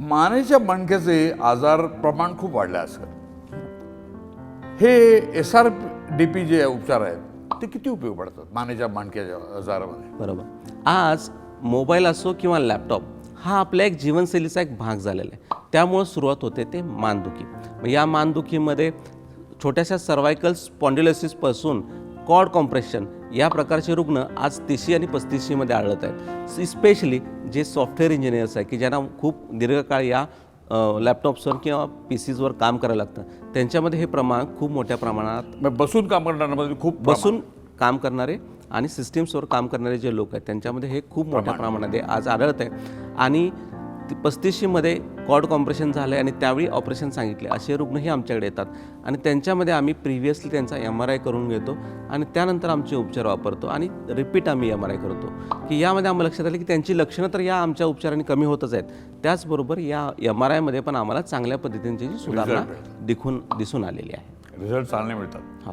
मानेच्या मणक्याचे आजार प्रमाण खूप वाढले असं. हे एस आर डी पी जे उपचार आहेत ते किती उपयोग पडतात मानेच्या मणक्याच्या आजारामध्ये? बरोबर. आज मोबाईल असो किंवा लॅपटॉप हा आपल्या एक जीवनशैलीचा एक भाग झालेला आहे. त्यामुळं सुरुवात होते ते मानदुखी. मग या मानदुखीमध्ये छोट्याशा सर्वायकल स्पॉन्डिलोसिसपासून कॉड कॉम्प्रेशन या प्रकारचे रुग्ण आज तिशी आणि पस्तीशीमध्ये आढळत आहेत. स्पेशली जे सॉफ्टवेअर इंजिनियर्स आहे की ज्यांना खूप दीर्घकाळ या लॅपटॉप्सवर किंवा पी सीजवर काम करायला लागतं त्यांच्यामध्ये हे प्रमाण खूप मोठ्या प्रमाणात बसून काम करणाऱ्यांमध्ये खूप बसून काम करणारे आणि सिस्टीम्सवर काम करणारे जे लोक आहेत त्यांच्यामध्ये हे खूप मोठ्या प्रमाणामध्ये आज आढळत आहे. आणि पस्तीशीमध्ये कॉड कॉम्प्रेशन झालं आहे आणि त्यावेळी ऑपरेशन सांगितले. असे रुग्णही आमच्याकडे येतात. आणि त्यांच्यामध्ये आम्ही प्रिव्हियसली त्यांचा एम आर आय करून घेतो आणि त्यानंतर आमचे उपचार वापरतो आणि रिपीट आम्ही एम आर आय करतो. की यामध्ये आम्हाला लक्षात आलं की त्यांची लक्षणं तर या आमच्या उपचारांनी कमी होतच आहेत. त्याचबरोबर या एम आर आयमध्ये पण आम्हाला चांगल्या पद्धतीने सुधारणा दिखून दिसून आलेली आहे. रिझल्ट चांगले मिळतात. हो.